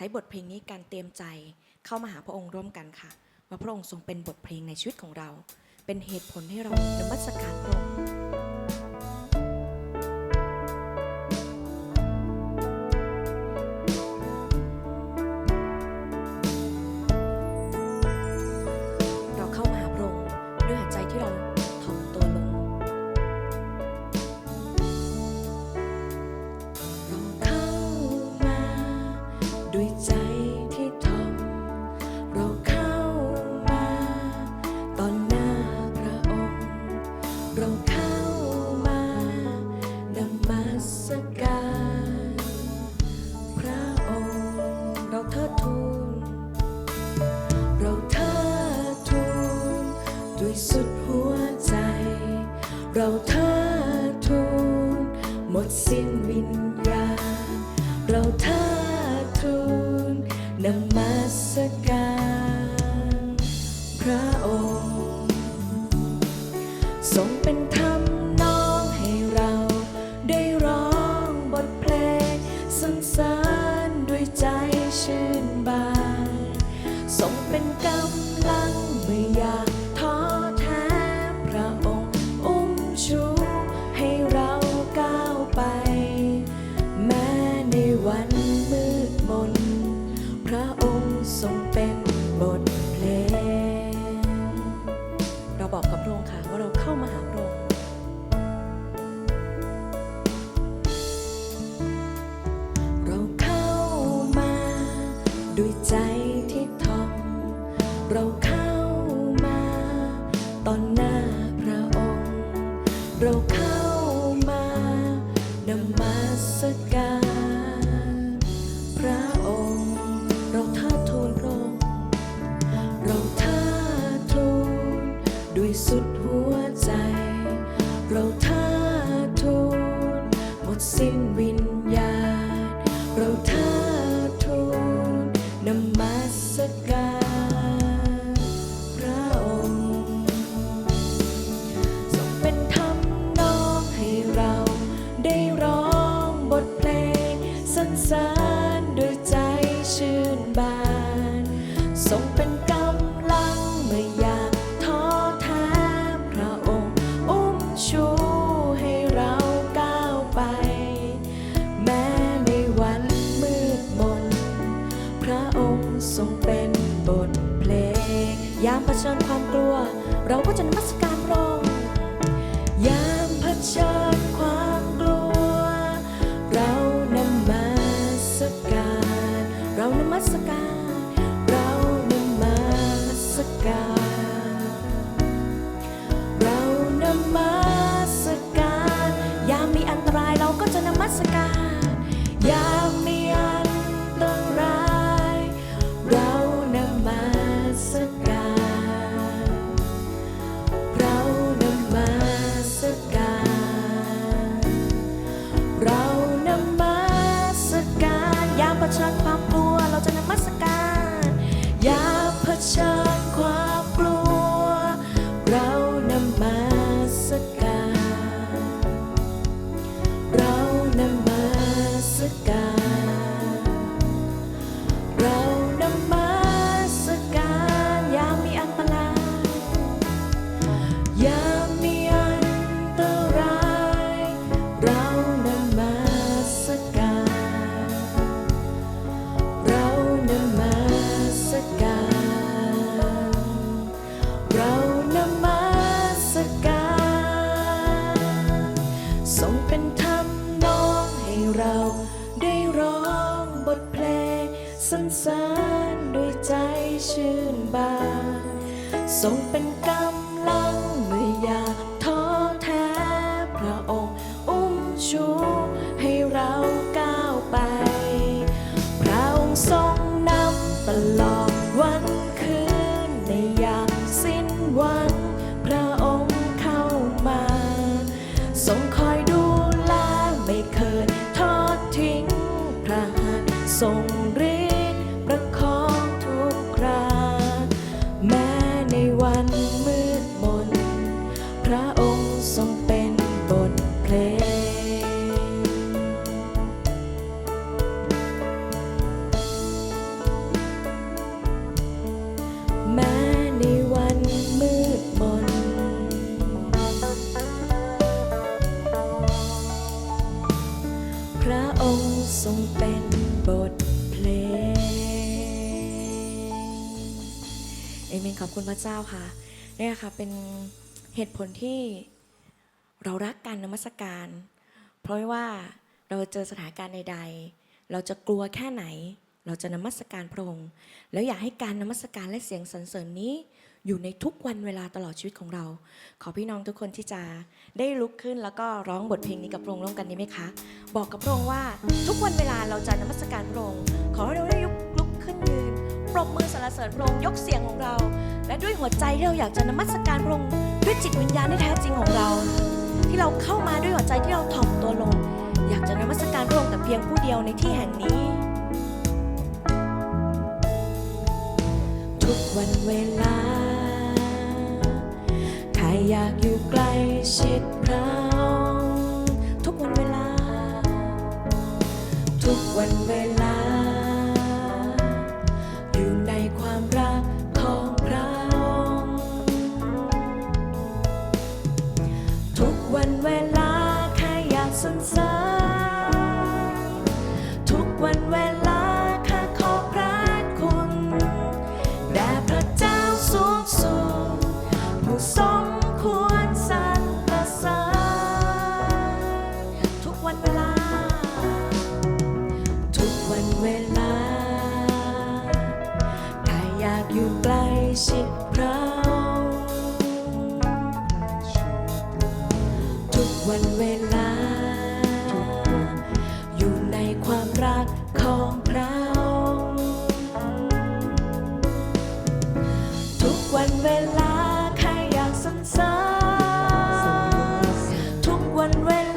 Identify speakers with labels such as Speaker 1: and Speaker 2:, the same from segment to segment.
Speaker 1: ใช้บทเพลงนี้การเตรียมใจเข้ามาหาพระองค์ร่วมกันค่ะว่าพระองค์ทรงเป็นบทเพลงในชีวิตของเรา เป็นเหตุผลให้เรานมัสการพระองค์ so tired. สิ้นวิญญาณเราทั้ ชื่นบานทรงเป็นกำ คุณพระเจ้าค่ะเนี่ยค่ะเป็นเหตุผลที่เรารักการนมัสการ เพราะว่าเราเจอสถานการณ์ใดๆ เราจะกลัวแค่ไหน เราจะนมัสการพระองค์ แล้วอยากให้การนมัสการและเสียงสรรเสริญนี้ อยู่ในทุกวันเวลาตลอดชีวิตของเรา ขอพี่น้องทุกคนที่จะได้ลุกขึ้นแล้วก็ร้องบทเพลงนี้กับพระองค์ร่วมกันนี้ไหมคะ บอกกับพระองค์ว่าทุกวันเวลาเราจะนมัสการพระองค์ ขอให้เราได้ลุกลุกขึ้นยืน ปรบมือสรรเสริญพระองค์ยกเสียงของเรา และด้วยหัวใจที่เราอยากจะนมัสการพระองค์ด้วยจิตวิญญาณที่แท้จริงของเรา ที่เราเข้ามาด้วยหัวใจที่เราถ่อมตัวลง อยากจะนมัสการพระองค์แต่เพียงผู้เดียวในที่แห่งนี้ ทุกวันเวลาใครอยากอยู่ใกล้ชิดพระองทุกวันเวลา ทุกวันเวลา วันเว วันเวล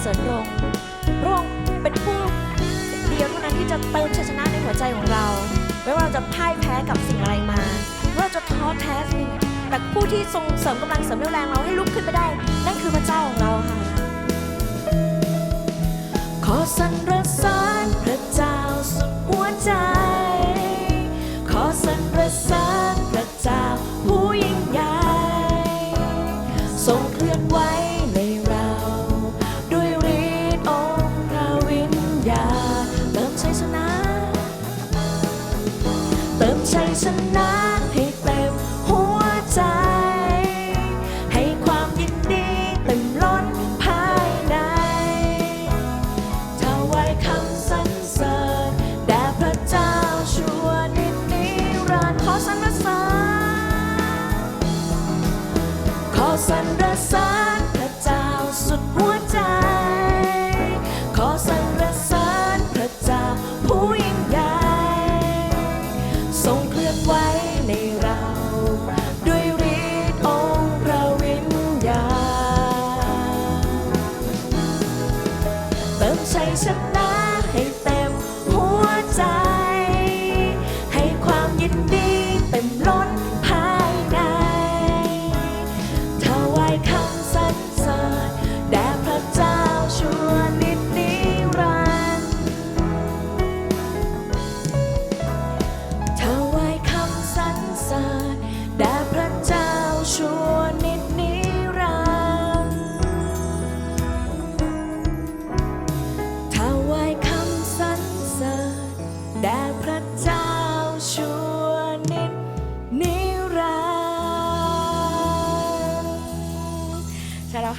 Speaker 1: เสริญรงค์พระองค์เป็นผู้เดียวเท่านั้นที่จะเติมชัยชนะในหัวใจของเรา ไม่ว่าเราจะพ่ายแพ้กับสิ่งอะไรมาไม่ว่าจะท้อแท้สิ่งแต่ผู้ที่ทรงเสริมกำลังเสริมเรี่ยวแรงเราให้ลุกขึ้นไปได้ นั่นคือพระเจ้าของเราค่ะ ขอสรรเสริญพระเจ้า เ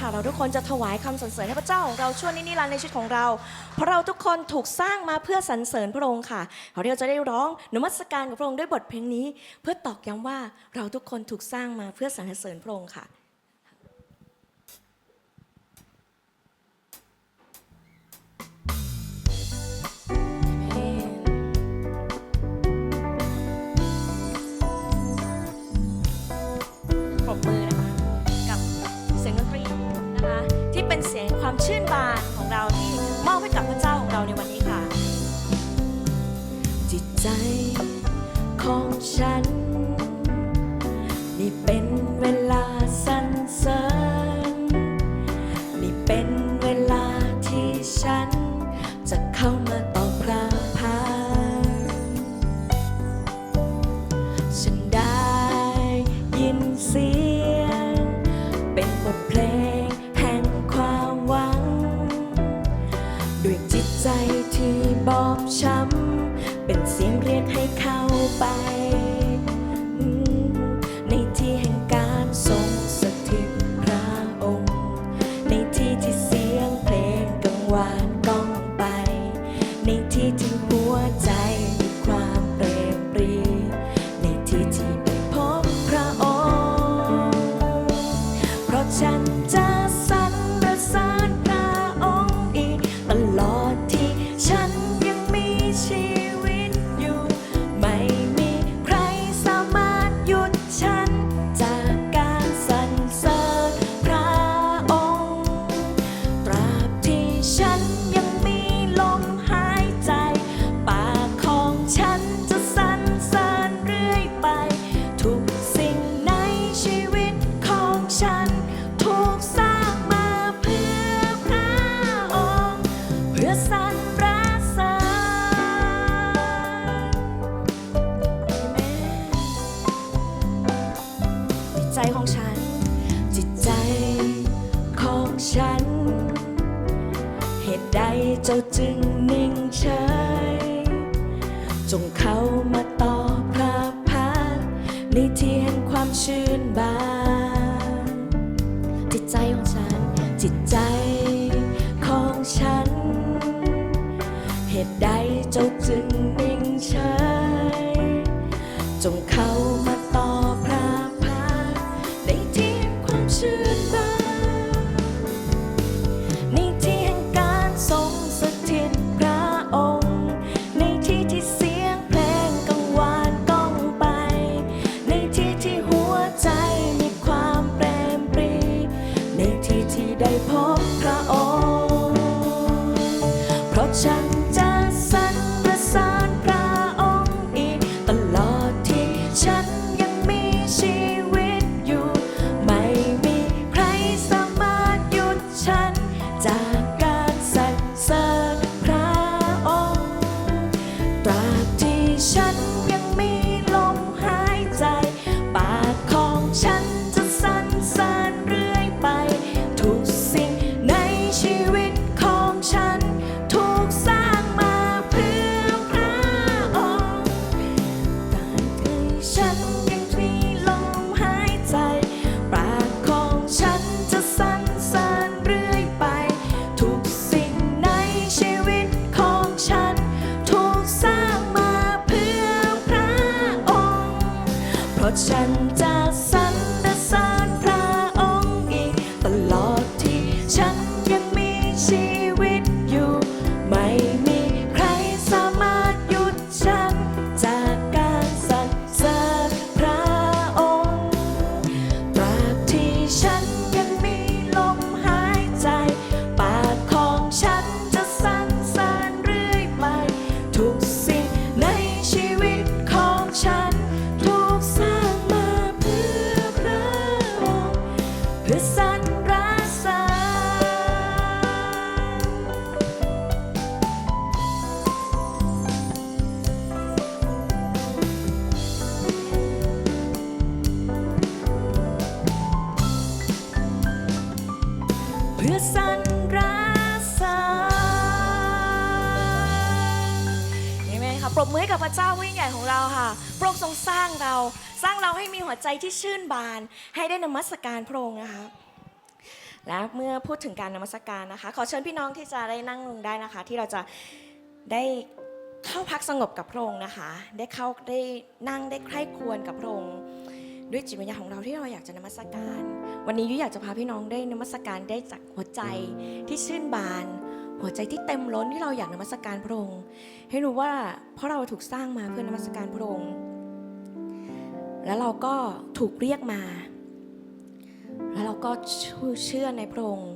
Speaker 1: ค่ะเราทุกคนจะถวายคำสรรเสริญให้พระเจ้าของเราชั่วนี้นิรันดร์ในชีวิตของเรา เพราะเราทุกคนถูกสร้างมาเพื่อสรรเสริญพระองค์ค่ะเราจะได้ร้องนมัสการกับพระองค์ด้วยบทเพลงนี้ เพื่อตอกย้ำว่าเราทุกคนถูกสร้างมาเพื่อสรรเสริญพระองค์ค่ะ ความชื่นบานของเราที่มอบให้กับพระเจ้าของเราในวันนี้ค่ะ จิตใจของฉัน 拜。 ชื่นบาน ให้ได้นมัสการพระองค์นะคะและเมื่อพูดถึงการนมัสการนะคะ ขอเชิญพี่น้องที่จะได้นั่งลงได้นะคะ ที่เราจะได้เข้าพักสงบกับพระองค์นะคะ ได้เข้าได้นั่งได้ใคร่ควรกับพระองค์ด้วยจิตวิญญาณของเราที่เราอยากจะนมัสการ วันนี้ยุ้ยอยากจะพาพี่น้องได้นมัสการได้จากหัวใจที่ชื่นบาน หัวใจที่เต็มล้นที่เราอยากนมัสการพระองค์ให้รู้ว่าเพราะเราถูกสร้างมาเพื่อนมัสการพระองค์ แล้วเราก็ถูกเรียกมา แล้วเราก็เชื่อในพระองค์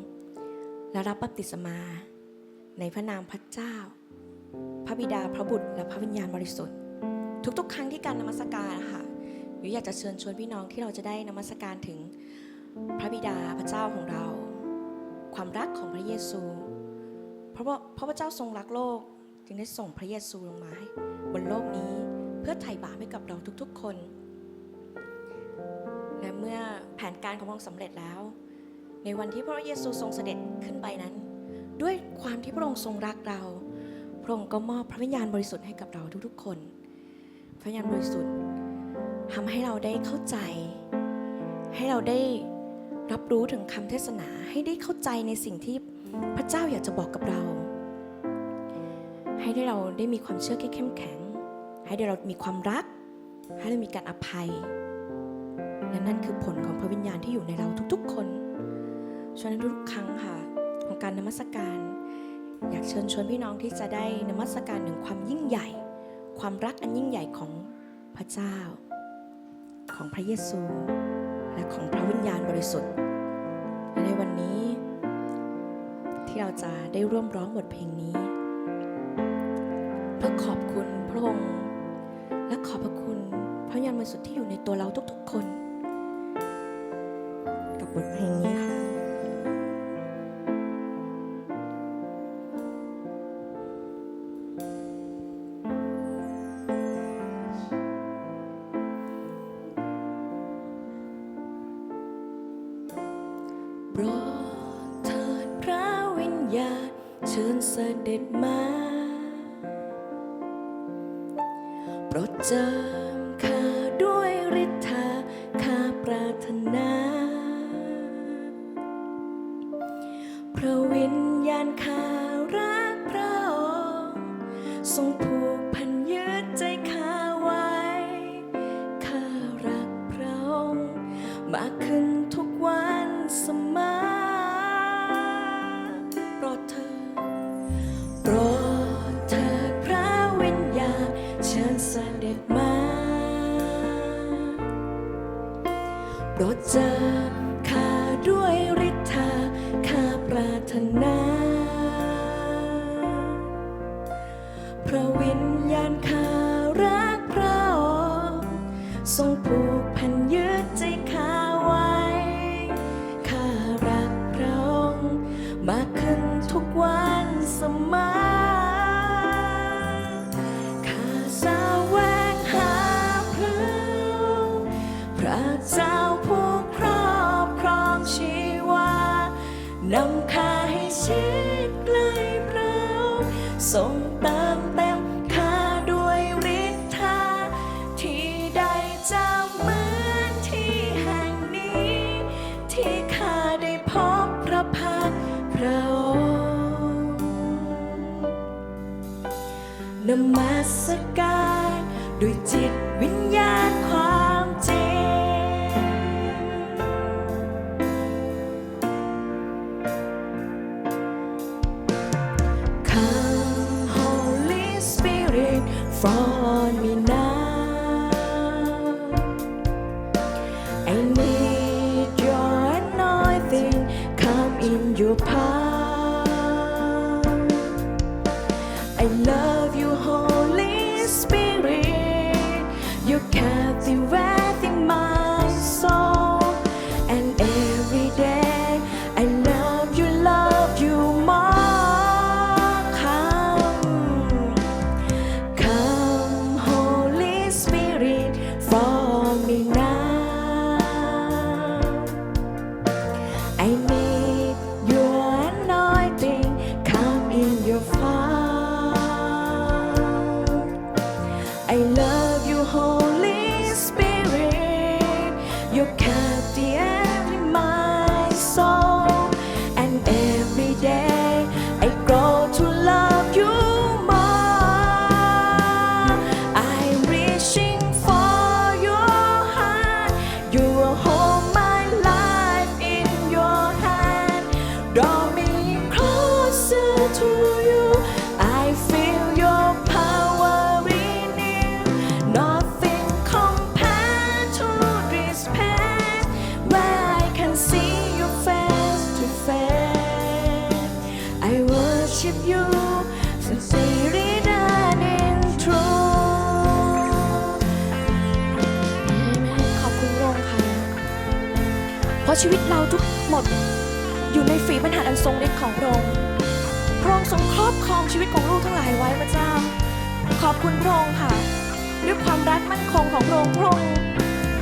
Speaker 1: และรับบัพติศมา ในพระนามพระเจ้า พระบิดาพระบุตร และพระวิญญาณบริสุทธิ์ ทุกๆ ครั้งที่การนมัสการค่ะหนูอยากจะเชิญชวนพี่น้องที่เราจะได้นมัสการถึงพระบิดาพระเจ้าของเรา ความรักของพระเยซู เพราะว่าพระเจ้าทรงรักโลก จึงได้ส่งพระเยซูลงมาบนโลกนี้ เพื่อไถ่บาปให้กับเราทุกๆ คน และเมื่อแผนการของพระองค์สำเร็จแล้ว ในวันที่พระเยซูทรงเสด็จขึ้นไปนั้น ด้วยความที่พระองค์ทรงรักเรา พระองค์ก็มอบพระวิญญาณบริสุทธิ์ให้กับเราทุกๆคน พระวิญญาณบริสุทธิ์ทำให้เราได้เข้าใจ ให้เราได้รับรู้ถึงคำเทศนาให้ได้เข้าใจในสิ่งที่พระเจ้าอยากจะบอกกับเรา ให้ได้เราได้มีความเชื่อที่เข้มแข็ง ให้ได้เรามีความรัก ให้เรามีการอภัย และนั่นคือผลของพระวิญญาณที่อยู่ในเราทุกๆ คนฉะนั้นทุกครั้งค่ะ ของการนมัสการ อยากเชิญชวนพี่น้องที่จะได้นมัสการถึงความยิ่งใหญ่ ความรักอันยิ่งใหญ่ของพระเจ้า ของพระเยซู และของพระวิญญาณบริสุทธิ์และในวันนี้ ที่เราจะได้ร่วมร้องบทเพลงนี้ เพื่อขอบคุณพระองค์และขอบพระคุณพระวิญญาณบริสุทธิ์ที่อยู่ในตัวเราทุกๆ คน บทเพลงนี้ค่ะ โปรดเถิดพระวิญญาณเชิญเสด็จมา โปรดเจิ ชิดใกล้พระองค์ทรงเติมเต็มข้าด้วยฤทธาที่ได้จำเหมือนที่แห่งนี้ ที่ข้าได้พบพระพักตร์พระองค์นมัสการ power I love you, Holy Spirit. You captivating cut the air. ราะชีวิตเราทุกหมด อยู่ในฝีพระหัตถ์อันทรงฤทธิ์ของพระองค์พระองค์ทรงครอบครองชีวิตของลูกทั้งหลายไว้พระเจ้า ขอบคุณพระองค์ค่ะ ด้วยความรักมั่นคงของพระองค์พระองค์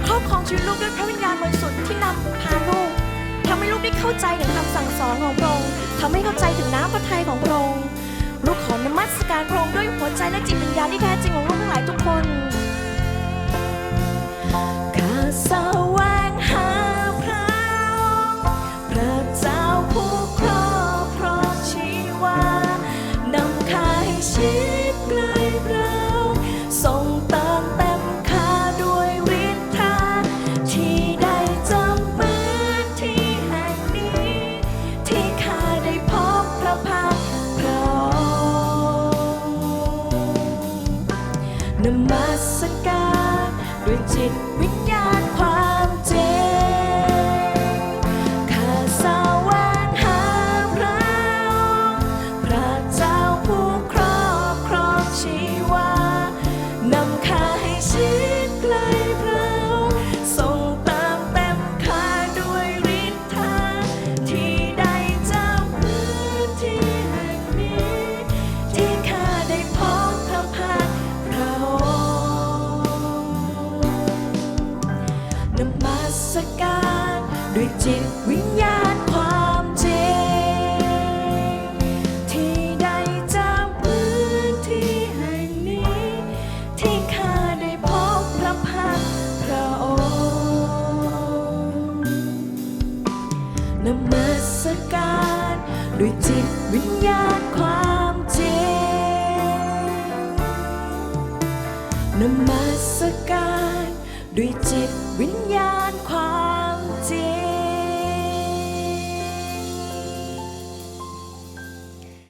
Speaker 1: ครอบครองชีวิตลูกด้วยพระวิญญาณบริสุทธิ์ที่นำพาลูกทำให้ลูกได้เข้าใจถึงคำสั่งสอนของพระองค์ทำให้เข้าใจถึงน้ำพระทัยของพระองค์ลูกขอนมัสการพระองค์ด้วยหัวใจและจิตวิญญาณที่แท้จริงของลูกทั้งหลายทุกคน ด้